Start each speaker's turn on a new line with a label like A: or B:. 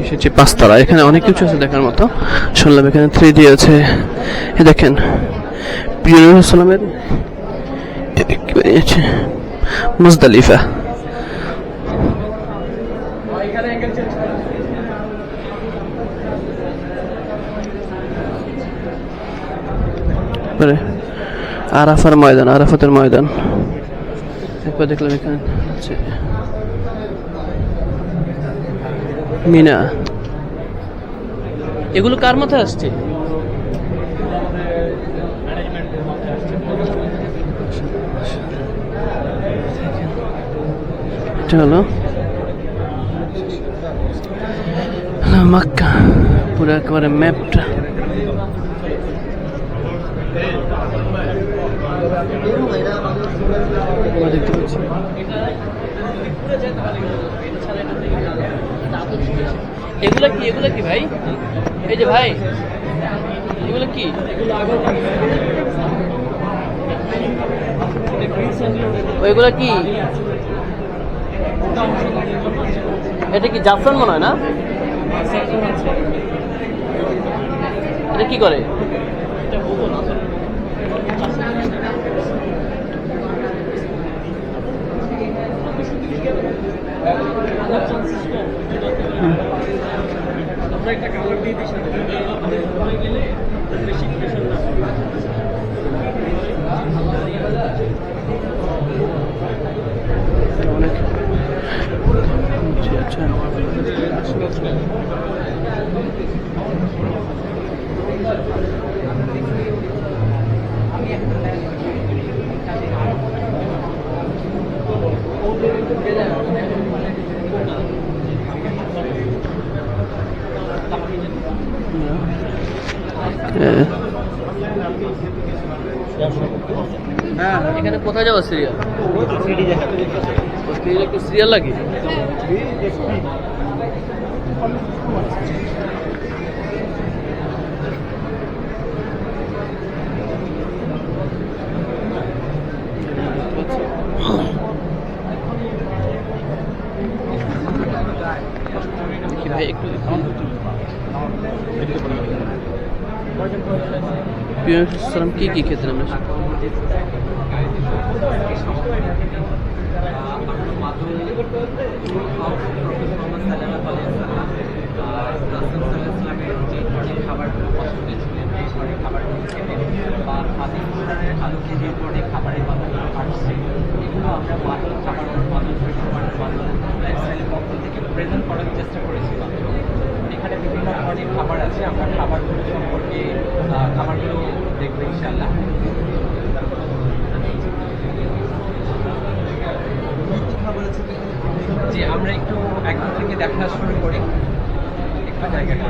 A: এসেছি পাঁচতলা। এখানে অনেক কিছু আছে দেখার মতো। শুনলাম এখানে থ্রি ডি আছে। দেখেন, প্রিয় সালামের কি বেরিয়েছে মুজদালিফা। পরে আরাফার ময়দান, আরাফাতের ময়দান। একবার দেখলাম এখানে মিনা। এগুলো কার মাথায় আসছে? এটা হলো মক্কা। পুরো একেবারে ম্যাপটা। দেখতে পাচ্ছি। এগুলো কি এগুলো কি ভাই? এই যে ভাই, এগুলো কি? ওইগুলো কি? এটা কি জাফরান মনে হয় না? এটা কি করে? অনেক এখানে কোথায় যাব সিরিয়াল সিরিয়াল সিরিয়াল একটু সালাম কি কি খেতেন আমরা
B: প্রেজেন্ট করার চেষ্টা করেছিলাম বিভিন্ন ধরনের খাবার আছে, আমরা খাবারগুলো সম্পর্কে খাবারগুলো দেখব ইনশাল্লাহ যে আমরা একটু একদম থেকে দেখা শুরু করি। একটু জায়গাটা